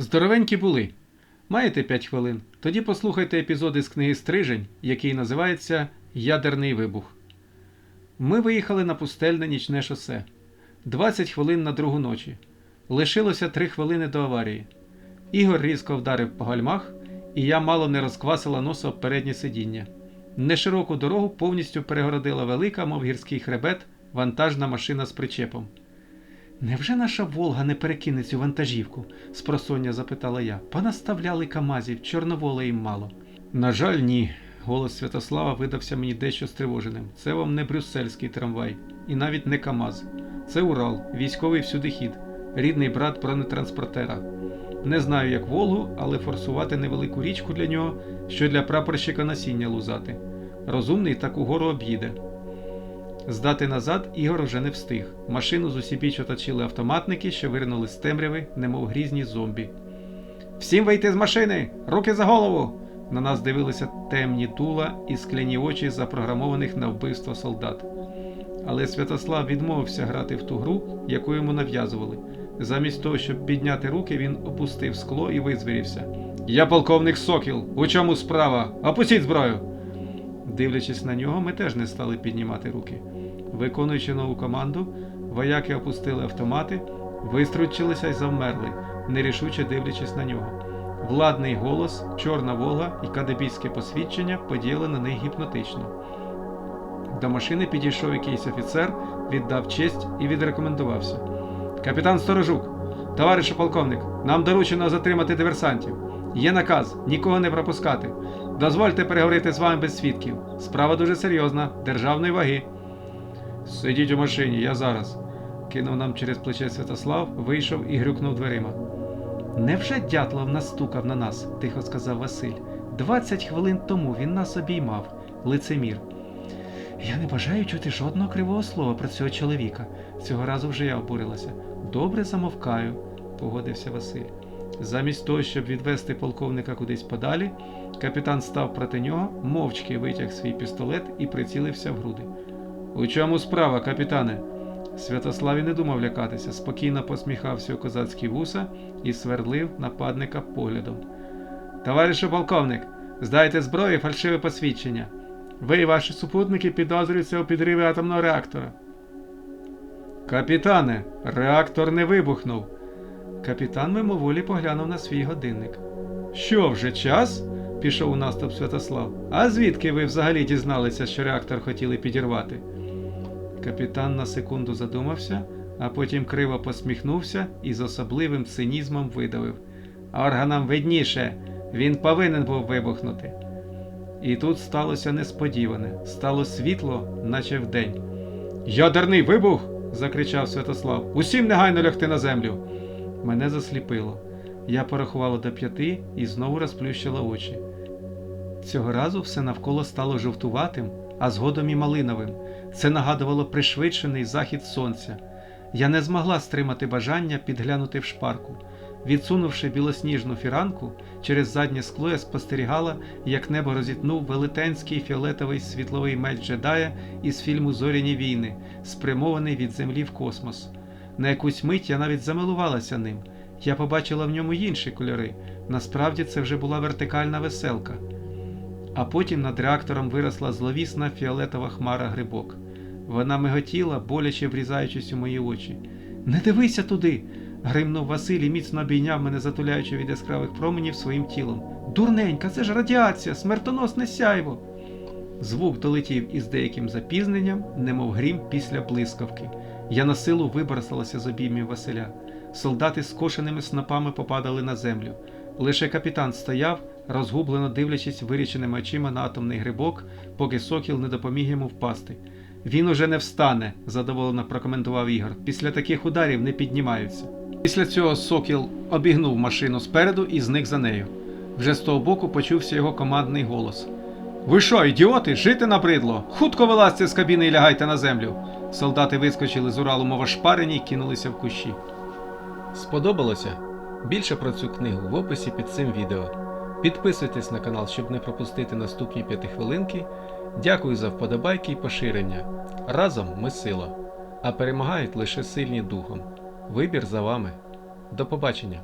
Здоровенькі були. Маєте 5 хвилин? Тоді послухайте епізоди з книги Стрижень, який називається Ядерний вибух. Ми виїхали на пустельне нічне шосе. 20 хвилин на другу ночі. Лишилося 3 хвилини до аварії. Ігор різко вдарив по гальмах, і я мало не розквасила носа об переднє сидіння. Нешироку дорогу повністю перегородила велика, мов гірський хребет, вантажна машина з причепом. Невже наша Волга не перекине цю вантажівку? спросоння запитала я. Понаставляли камазів, чорновола їм мало. На жаль, ні. Голос Святослава видався мені дещо стривоженим. Це вам не брюссельський трамвай, і навіть не Камаз. Це Урал, військовий всюдихід, рідний брат бронетранспортера. Не знаю, як Волгу, але форсувати невелику річку для нього, що для прапорщика насіння лузати. Розумний так угору об'їде. Здати назад Ігор вже не встиг. Машину з усібіч оточили автоматники, що виринули з темряви, немов грізні зомбі. Всім вийти з машини! Руки за голову! На нас дивилися темні дула і скляні очі запрограмованих на вбивство солдат. Але Святослав відмовився грати в ту гру, яку йому нав'язували. Замість того, щоб підняти руки, він опустив скло і визвірівся. Я полковник Сокіл. У чому справа? Опустіть зброю! Дивлячись на нього, ми теж не стали піднімати руки. Виконуючи нову команду, вояки опустили автомати, вистручилися й завмерли, нерішуче дивлячись на нього. Владний голос, чорна Волга і кадебійське посвідчення подіяли на них гіпнотично. До машини підійшов якийсь офіцер, віддав честь і відрекомендувався. Капітан Сторожук, товаришу полковник, нам доручено затримати диверсантів. Є наказ нікого не пропускати. Дозвольте переговорити з вами без свідків. Справа дуже серйозна, державної ваги. Сидіть у машині, я зараз. кинув нам через плече Святослав, вийшов і грюкнув дверима. Невже Дятлов настукав на нас, тихо сказав Василь. Двадцять хвилин тому він нас обіймав, лицемір. Я не бажаю чути жодного кривого слова про цього чоловіка. Цього разу вже я обурилася. Добре замовкаю, погодився Василь. Замість того, щоб відвести полковника кудись подалі, капітан став проти нього, мовчки витяг свій пістолет і прицілився в груди. У чому справа, капітане? Святослав і не думав лякатися, спокійно посміхався у козацькі вуса і свердлив нападника поглядом. Товаришу полковник, здайте зброю і фальшиве посвідчення. Ви і ваші супутники підозрюються у підриві атомного реактора. Капітане, реактор не вибухнув. Капітан мимоволі поглянув на свій годинник. Що вже час? пішов у наступ Святослав. А звідки ви взагалі дізналися, що реактор хотіли підірвати? Капітан на секунду задумався, а потім криво посміхнувся і з особливим цинізмом видавив. Органам видніше, він повинен був вибухнути. І тут сталося несподіване, стало світло, наче вдень. Ядерний вибух! закричав Святослав. Усім негайно лягти на землю. Мене засліпило. Я порахувала до п'яти і знову розплющила очі. Цього разу все навколо стало жовтуватим, а згодом і малиновим. Це нагадувало пришвидшений захід сонця. Я не змогла стримати бажання підглянути в шпарку. Відсунувши білосніжну фіранку, через заднє скло я спостерігала, як небо розітнув велетенський фіолетовий світловий меч джедая із фільму Зоряні війни, спрямований від землі в космос. На якусь мить я навіть замилувалася ним. Я побачила в ньому інші кольори. Насправді це вже була вертикальна веселка. А потім над реактором виросла зловісна фіолетова хмара грибок. Вона миготіла, боляче врізаючись у мої очі. Не дивися туди. гримнув Василь і міцно обійняв мене, затуляючи від яскравих променів своїм тілом. Дурненька, це ж радіація, смертоносне сяйво. Звук долетів із деяким запізненням, немов грім після блискавки. Я на силу вибросилася з обіймів Василя. Солдати з кошеними снопами попадали на землю. Лише капітан стояв, розгублено дивлячись виріченими очима на атомний грибок, поки сокіл не допоміг йому впасти. Він уже не встане, задоволено прокоментував Ігор. Після таких ударів не піднімаються. Після цього сокіл обігнув машину спереду і зник за нею. Вже з того боку почувся його командний голос. Ви що, ідіоти? Жити набридло! Хутко вилазьте з кабіни і лягайте на землю. Солдати вискочили з Уралу мова шпарені і кинулися в кущі. Сподобалося? Більше про цю книгу в описі під цим відео. Підписуйтесь на канал, щоб не пропустити наступні п'ятихвилинки. Дякую за вподобайки і поширення. Разом ми сила, а перемагають лише сильні духом. Вибір за вами. До побачення!